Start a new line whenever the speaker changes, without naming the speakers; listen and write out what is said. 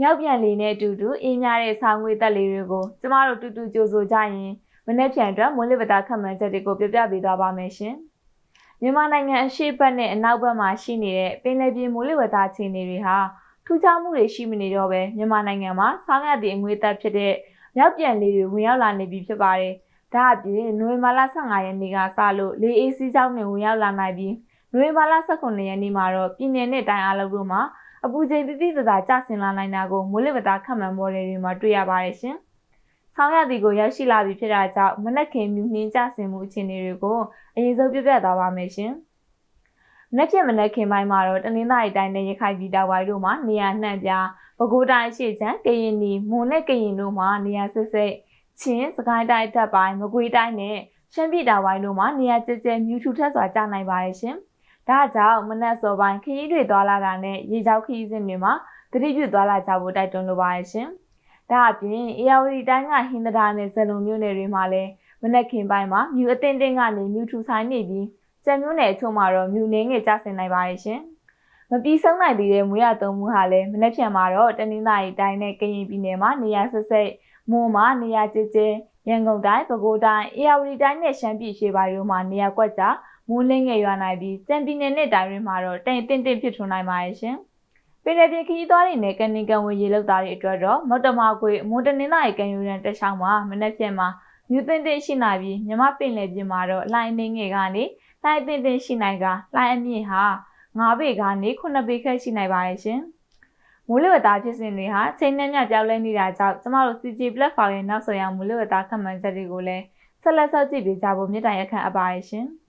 မြောက်ပြန်လေးနဲ့အတူတူအင်းများတဲ့ဆောင်းငွေတက်လေးတွေကိုကျမတို့တူတူကြိုဆိုကြရင်မနေ့ပြန်အတွက်မိုးလေဝသခန့်မှန်းချက်တွေကိုပြပြပေးသွားပါမယ်ရှင်။မြန်မာနိုင်ငံအရှေ့ဘက်နဲ့အနောက်ဘက်မှာရှိနေတဲ့ပင်လယ်ပြင်မိုးလေဝသအခြေအနေတွေဟာထူးခြားမှုတွေရှိမနေတော့ပဲမြန်မာနိုင်ငံမှာဆောင်းရသည့်အငွေတက်ဖြစ်တဲ့မြောက်ပြန်လေးတွေဝင်ရောက်လာနေပြီဖြစ်ပါတယ်။ဒါအပြင်နိုဝင်ဘာလ15ရက်နေ့ကစလို့လေအေးစီးကြောင်းတွေဝင်ရောက်လာနိုင်ပြီးနိုဝင်ဘာလ18ရက်နေ့မှာတော့ပြည်내နဲ့တိုင်းအားလုံးတို့မှာ အပူချိန်တိတိကျကျကျဆင်းလာနိုင်တာကိုမိုးလေဝသခန့်မှန်းမော်ဒယ်တွေမှာတွေ့ရပါတယ်ရှင်။ဆောင်းရသည်ကိုရောက်ရှိလာပြီဖြစ်တာကြောင့်မနက်ခင်းမြူနှင်းကျဆင်းမှုအခြေအနေတွေကိုအရင်ဆုံးပြပြသွားပါမယ်ရှင်။မနက်ဖြန်မနက်ခင်းပိုင်းမှာတော့တနင်္သာရီတိုင်းနဲ့ရခိုင်ပြည်တောင်ပိုင်းတို့မှာနေရာနှံ့ပြားပဲခူးတိုင်းရှေ့ချမ်းကရင်နီမွန်နဲ့ကရင်တို့မှာနေရာစစ်စစ်ချင်းစကိုင်းတိုင်းတပ်ပိုင်းမကွေးတိုင်းနဲ့ရှမ်းပြည်တောင်ပိုင်းတို့မှာနေရာကျကျမြူထူထက်စွာကျနိုင်ပါတယ်ရှင်။ ဒါကြောင့်မနက်စောပိုင်းခရီးတွေသွားလာတာနဲ့ရေကြောက်ခရီးစဉ်တွေမှာသတိပြုသွားလာကြဖို့တိုက်တွန်းလိုပါတယ်ရှင်။ဒါအပြင်အေယာဝတီတိုင်းကဟင်္ဒရာနဲ့ဇလုံမြို့နယ်တွေမှာလည်းမနက်ခင်းပိုင်းမှာမြူအတင်းတင်းကနေမြူထူဆိုင်နေပြီးကြံမြို့နယ်အချို့မှာတော့မြူနေငယ်ကျဆင်းနိုင်ပါတယ်ရှင်။မပြီးဆုံးနိုင်သေးတဲ့မွေးရသုံးမှုဟာလည်းမနက်ဖြန်မှာတော့တနင်္သာရီတိုင်းနဲ့ကရင်ပြည်နယ်မှာနေရာဆက်ဆက်မွန်မှာနေရာကျကျရန်ကုန်တိုင်းပဲခူးတိုင်းအေရဝတီတိုင်းနဲ့ရှမ်းပြည်ရှေ့ပိုင်းတို့မှာနေရာကွက်ကြား မိုးလင်းငယ်ရွာနိုင်ပြီးကြံပြည်နယ်နဲ့တိုင်းတွေမှာတော့တိမ်တင့်တင့်ဖြစ်ထွန်းနိုင်ပါရဲ့ရှင်။ပြည်နယ်ပြည်ခရီးသွားတွေနဲ့ကန်နီကန်ဝေရေလောက်သားတွေအတွက်တော့မော်တမာကွေမွန်တနင်္သာရီကန်ယူရန်တက်ဆောင်မှာမနက်ဖြန်မှာမြူတင်တင်ရှိနိုင်ပြီးမြမပင်လယ်ပြင်မှာတော့လိုင်းနေငယ်ကနေလိုင်းတင်တင်ရှိနိုင်ကလိုင်းအမြင့်ဟာ9ပေကနေ9ပေခန့်ရှိနိုင်ပါရဲ့ရှင်။မိုးလေဝသဖြစ်စဉ်တွေဟာချိန်နဲ့မျှပြောင်းလဲနေတာကြောင့်ကျမတို့ CG platform ရဲ့နောက်ဆုံးရမိုးလေဝသခန့်မှန်းချက်တွေကိုလည်းဆက်လက်စောင့်ကြည့်ပေးကြဖို့မြစ်တိုင်အခန့်အပ်ပါရရှင်။